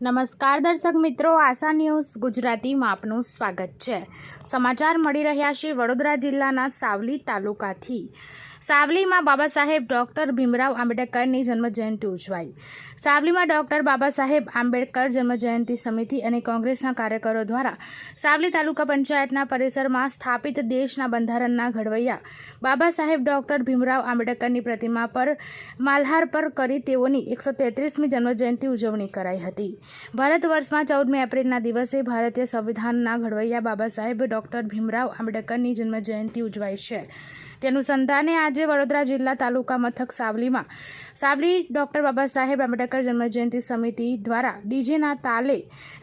નમસ્કાર દર્શક મિત્રો, આશા ન્યૂઝ ગુજરાતીમાં આપનું સ્વાગત છે. સમાચાર મળી રહ્યા છે વડોદરા જિલ્લાના સાવલી તાલુકાથી. સાવલીમાં બાબા સાહેબ ડૉક્ટર ભીમરાવ આંબેડકરની જન્મજયંતિ ઉજવાઈ. સાવલીમાં ડૉક્ટર બાબા સાહેબ આંબેડકર જન્મજયંતિ સમિતિ અને કોંગ્રેસના કાર્યકરો દ્વારા સાવલી તાલુકા પંચાયતના પરિસરમાં સ્થાપિત દેશના બંધારણના ઘડવૈયા બાબા સાહેબ ડૉક્ટર ભીમરાવ આંબેડકરની પ્રતિમા પર માલહાર પર કરી તેઓની એકસો તેત્રીસમી જન્મજયંતિ ઉજવણી કરાઈ હતી. ભારત વર્ષમાં ચૌદમી એપ્રિલના દિવસે ભારતીય સંવિધાનના ઘડવૈયા બાબા સાહેબ ડૉક્ટર ભીમરાવ આંબેડકરની જન્મજયંતિ ઉજવાય છે. તે અનુસંધાને આજે વડોદરા જિલ્લા તાલુકા મથક સાવલીમાં. સાવલી ડૉક્ટર બાબા સાહેબ આંબેડકર જન્મજયંતિ સમિતિ દ્વારા ડીજેના તાલે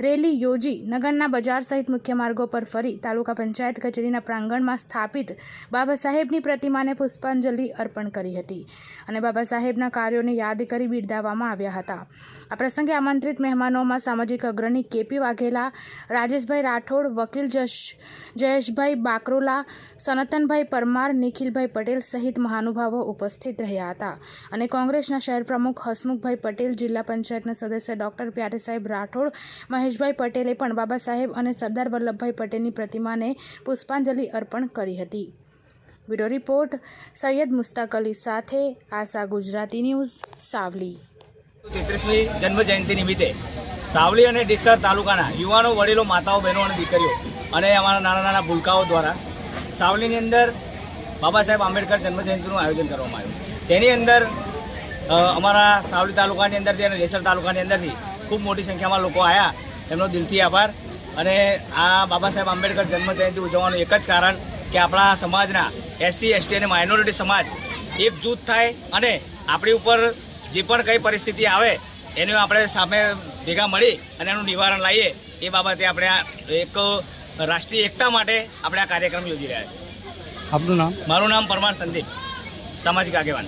રેલી યોજી નગરના બજાર સહિત મુખ્ય માર્ગો પર ફરી તાલુકા પંચાયત કચેરીના પ્રાંગણમાં સ્થાપિત બાબા સાહેબની પ્રતિમાને પુષ્પાંજલિ અર્પણ કરી હતી અને બાબા સાહેબના કાર્યોને યાદ કરી બિરદાવવામાં આવ્યા હતા. આ પ્રસંગે આમંત્રિત મહેમાનોમાં સામાજિક અગ્રણી કેપી વાઘેલા, રાજેશભાઈ રાઠોડ, વકીલ જશ, જયેશભાઈ બાકરોલા, સનતનભાઈ પરમાર નિખિલભાઈ પટેલ સહિત મહાનુભાવો ઉપસ્થિત રહ્યા હતા અને કોંગ્રેસના શહેર પ્રમુખ હસમુખભાઈ પટેલ, જિલ્લા પંચાયતના સદસ્ય ડોક્ટર પ્યારે સાહેબ રાઠોડ, મહેશભાઈ પટેલે પણ બાબા સાહેબ અને સરદાર વલ્લભભાઈ પટેલની પ્રતિમાને પુષ્પાંજલિ અર્પણ કરી હતી. વિડો રિપોર્ટ, સૈયદ મુસ્તાક અલી સાથે આશા ગુજરાતી ન્યૂઝ, સાવલી. તેત્રીસમી જન્મ જયંતિ નિમિત્તે સાવલી અને ડીસર તાલુકાના યુવાનો, વડીલો, માતાઓ, બહેનો અને દીકરીઓ અને અમારા નાના નાના ભૂલકાઓ દ્વારા સાવલીની અંદર બાબા સાહેબ આંબેડકર જન્મ જયંતિનું આયોજન કરવામાં આવ્યું. તેની અંદર અમારા સાવલી તાલુકાની અંદરથી અને ડીસર તાલુકાની અંદરથી ખૂબ મોટી સંખ્યામાં લોકો આવ્યા એમનો દિલથી આભાર. અને આ બાબા સાહેબ આંબેડકર જન્મ જયંતિ ઉજવવાનું એક જ કારણ કે આપણા સમાજના એસસી એસટી અને માઇનોરિટી સમાજ એકજૂથ થાય અને આપણી ઉપર જે પણ કઈ પરિસ્થિતિ આવે, એનું આપણે સામે ભેગા મળી અને એનું નિવારણ લાવીએ એ બાબતે આપણે એક રાષ્ટ્રીય એકતા માટે આપણે આ કાર્યક્રમ યોજી રહ્યા છીએ. આપનું નામ? મારું નામ પરમાર સંદીપ સામાજિક આગેવાન.